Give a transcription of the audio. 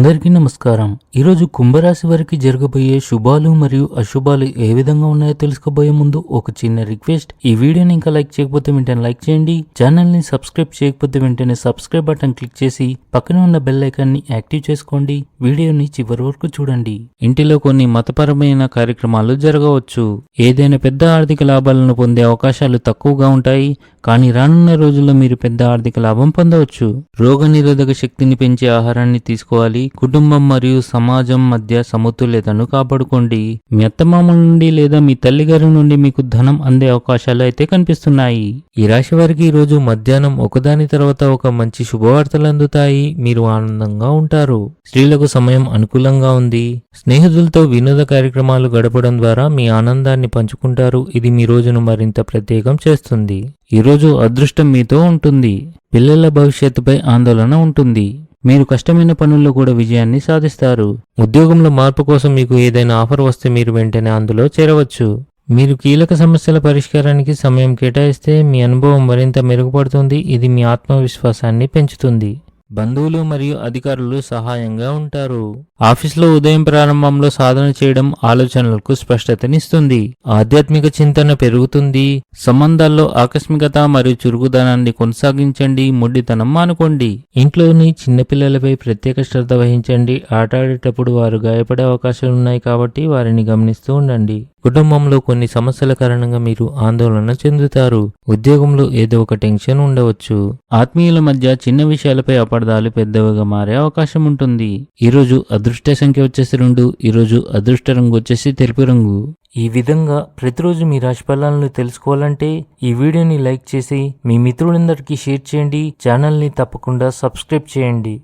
అందరికీ నమస్కారం. ఈరోజు కుంభరాశి వారికి జరగబోయే శుభాలు మరియు అశుభాలు ఏ విధంగా ఉన్నాయో తెలుసుకోబోయే ముందు ఒక చిన్న రిక్వెస్ట్. ఈ వీడియోని ఇంకా లైక్ చేయకపోతే వెంటనే లైక్ చేయండి. ఛానల్ని సబ్స్క్రైబ్ చేయకపోతే వెంటనే సబ్స్క్రైబ్ బటన్ క్లిక్ చేసి పక్కన ఉన్న బెల్ని యాక్టివ్ చేసుకోండి. వీడియోని చివరి వరకు చూడండి. ఇంటిలో కొన్ని మతపరమైన కార్యక్రమాలు జరగవచ్చు. ఏదైనా పెద్ద ఆర్థిక లాభాలను పొందే అవకాశాలు తక్కువగా ఉంటాయి. కానీ రానున్న రోజుల్లో మీరు పెద్ద ఆర్థిక లాభం పొందవచ్చు. రోగ నిరోధక శక్తిని పెంచే ఆహారాన్ని తీసుకోవాలి. కుటుంబం మరియు సమాజం మధ్య సమతుల్యతను కాపాడుకోండి. మీ అత్తమామల నుండి లేదా మీ తల్లిగారి నుండి మీకు ధనం అందే అవకాశాలు అయితే కనిపిస్తున్నాయి. ఈ రాశి వారికి ఈ రోజు మధ్యాహ్నం ఒకదాని తర్వాత ఒక మంచి శుభవార్తలు అందుతాయి. మీరు ఆనందంగా ఉంటారు. స్త్రీలకు సమయం అనుకూలంగా ఉంది. స్నేహితులతో వినోద కార్యక్రమాలు గడపడం ద్వారా మీ ఆనందాన్ని పంచుకుంటారు. ఇది మీ రోజును మరింత ప్రత్యేకం చేస్తుంది. ఈరోజు అదృష్టం మీతో ఉంటుంది. పిల్లల భవిష్యత్తుపై ఆందోళన ఉంటుంది. మీరు కష్టమైన పనుల్లో కూడా విజయాన్ని సాధిస్తారు. ఉద్యోగంలో మార్పు కోసం మీకు ఏదైనా ఆఫర్ వస్తే మీరు వెంటనే అందులో చేరవచ్చు. మీరు కీలక సమస్యల పరిష్కారానికి సమయం కేటాయిస్తే మీ అనుభవం మరింత మెరుగుపడుతుంది. ఇది మీ ఆత్మవిశ్వాసాన్ని పెంచుతుంది. బంధువులు మరియు అధికారులు సహాయంగా ఉంటారు. ఆఫీస్లో ఉదయం ప్రారంభంలో సాధన చేయడం ఆలోచనలకు స్పష్టతనిస్తుంది. ఆధ్యాత్మిక చింతన పెరుగుతుంది. సంబంధాల్లో ఆకస్మికత మరియు చురుకుదనాన్ని కొనసాగించండి ముడ్డితనం మానుకోండి. ఇంట్లోని చిన్నపిల్లలపై ప్రత్యేక శ్రద్ధ వహించండి. ఆటాడేటప్పుడు వారు గాయపడే అవకాశాలు ఉన్నాయి కాబట్టి వారిని గమనిస్తూ ఉండండి. కుటుంబంలో కొన్ని సమస్యల కారణంగా మీరు ఆందోళన చెందుతారు. ఉద్యోగంలో ఏదో ఒక టెన్షన్ ఉండవచ్చు. ఆత్మీయుల మధ్య చిన్న విషయాలపై పడదాలు పెద్దవిగా మారే అవకాశం ఉంటుంది. ఈరోజు అదృష్ట సంఖ్య వచ్చేసి రెండు ఈరోజు అదృష్ట రంగు వచ్చేసి తెలుపు రంగు. ఈ విధంగా ప్రతిరోజు మీ రాశి ఫలాలను తెలుసుకోవాలంటే ఈ వీడియోని లైక్ చేసి మీ మిత్రులందరికీ షేర్ చేయండి. ఛానల్ని తప్పకుండా సబ్స్క్రైబ్ చేయండి.